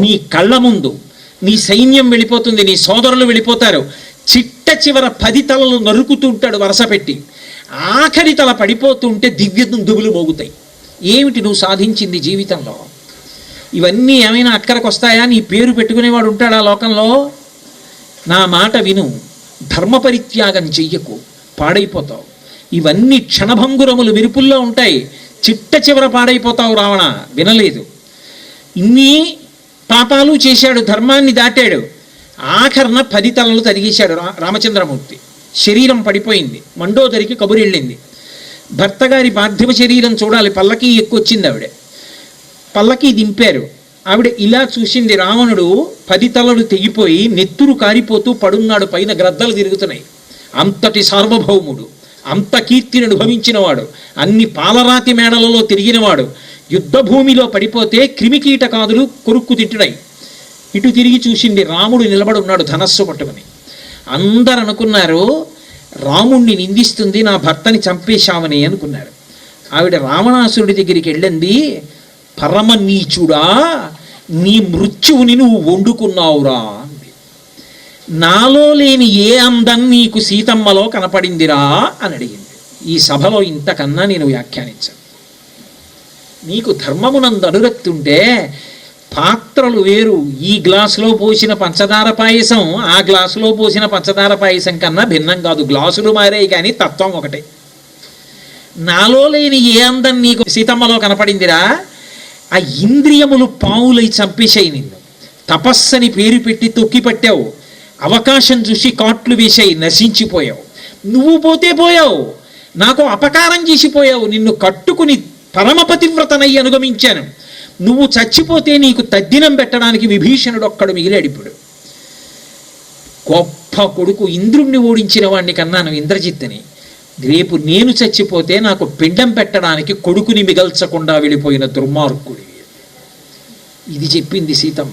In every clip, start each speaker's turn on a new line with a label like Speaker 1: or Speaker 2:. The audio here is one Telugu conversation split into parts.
Speaker 1: నీ కళ్ళ ముందు నీ సైన్యం వెళ్ళిపోతుంది నీ సోదరులు వెళ్ళిపోతారు. చిట్ట చివర పది తలలు నరుకుతూ ఉంటాడు వరస పెట్టి. ఆఖరి తల పడిపోతుంటే దివ్య దుగులు మోగుతాయి. ఏమిటి నువ్వు సాధించింది జీవితంలో? ఇవన్నీ ఏమైనా అక్కడికి వస్తాయా నీ పేరు పెట్టుకునేవాడు ఉంటాడా లోకంలో? నా మాట విను. ధర్మ పరిత్యాగం చెయ్యకు. పాడైపోతావు. ఇవన్నీ క్షణభంగురములు విరుపుల్లో ఉంటాయి. చిట్ట చివర పాడైపోతావు రావణ. వినలేదు. ఇన్ని పాపాలు చేశాడు ధర్మాన్ని దాటాడు. ఆఖరణ పది తలలు తరిగేశాడు రా రామచంద్రమూర్తి. శరీరం పడిపోయింది. మండోదరికి కబురెళ్ళింది. భర్త గారి పార్థివ శరీరం చూడాలి పల్లకి ఎక్కువచ్చింది ఆవిడ. పల్లకి దింపారు. ఆవిడ ఇలా చూసింది రావణుడు పది తలలు తెగిపోయి నెత్తురు కారిపోతూ పడున్నాడు పైన గ్రద్దలు తిరుగుతున్నాయి. అంతటి సార్వభౌముడు అంత కీర్తిని అనుభవించినవాడు అన్ని పాలరాతి మేడలలో తిరిగినవాడు యుద్ధభూమిలో పడిపోతే క్రిమికీటకాదులు కొరుక్కు తింటున్నాయి ఇటు తిరిగి చూసింది రాముడు నిలబడి ఉన్నాడు ధనస్సు పట్టుకుని. అందరు అనుకున్నారు రాముణ్ణి నిందిస్తుంది నా భర్తని చంపేశామని అనుకున్నారు. ఆవిడ రావణాసురుడి దగ్గరికి వెళ్ళింది పరమ నీచుడా నీ మృత్యువుని నువ్వు వండుకున్నావురా అంది. నాలో లేని ఏ అందం నీకు సీతమ్మలో కనపడిందిరా అని అడిగింది. ఈ సభలో ఇంతకన్నా నేను వ్యాఖ్యానించాను. నీకు ధర్మమునందు అనురక్తి ఉంటే పాత్రలు వేరు. ఈ గ్లాసులో పోసిన పంచదార పాయసం ఆ గ్లాసులో పోసిన పంచదార పాయసం కన్నా భిన్నం కాదు. గ్లాసులు మారాయి కానీ తత్వం ఒకటే. నాలో లేని ఏ అందం నీకు సీతమ్మలో కనపడిందిరా? ఆ ఇంద్రియములు పావులై చంపేశాయి నిన్ను. తపస్సని పేరు పెట్టి తొక్కి పట్టావు. అవకాశం చూసి కాట్లు వేశాయి నశించిపోయావు. నువ్వు పోతే పోయావు. నాకు అపకారం చేసిపోయావు. నిన్ను కట్టుకుని పరమపతివ్రతనై అనుగమించాను. నువ్వు చచ్చిపోతే నీకు తద్దినం పెట్టడానికి విభీషణుడు ఒక్కడు మిగిలాడు ఇప్పుడు. గొప్ప కొడుకు ఇంద్రుణ్ణి ఓడించిన వాడిని కన్నాను ఇంద్రజిత్తుని. రేపు నేను చచ్చిపోతే నాకు పిండం పెట్టడానికి కొడుకుని మిగల్చకుండా వెళ్ళిపోయిన దుర్మార్గుడి ఇది చెప్పింది సీతమ్మ.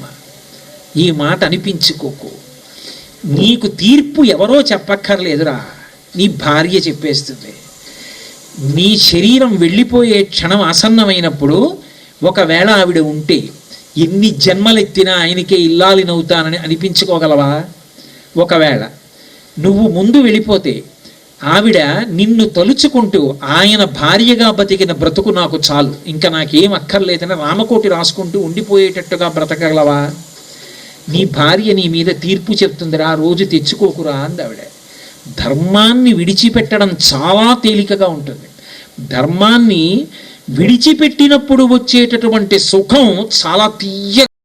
Speaker 1: ఈ మాట అనిపించుకోకు. నీకు తీర్పు ఎవరో చెప్పక్కర్లేదురా. నీ భార్య చెప్పేస్తుంది. నీ శరీరం వెళ్ళిపోయే క్షణం ఆసన్నమైనప్పుడు ఒకవేళ ఆవిడ ఉంటే ఎన్ని జన్మలెత్తినా ఆయనకే ఇల్లాలినవుతానని అనిపించుకోగలవా? ఒకవేళ నువ్వు ముందు వెళ్ళిపోతే ఆవిడ నిన్ను తలుచుకుంటూ ఆయన భార్యగా బతికిన బ్రతుకు నాకు చాలు. ఇంకా నాకేం అక్కర్లేదని రామకోటి రాసుకుంటూ ఉండిపోయేటట్టుగా బ్రతకగలవా? నీ భార్య నీ మీద తీర్పు చెప్తుందిరా రోజు తెచ్చుకోకురా అంది ఆవిడ. ధర్మాన్ని విడిచిపెట్టడం చాలా తేలికగా ఉంటుంది. ధర్మాన్ని విడిచిపెట్టినప్పుడు వచ్చేటటువంటి సుఖం చాలా తీయ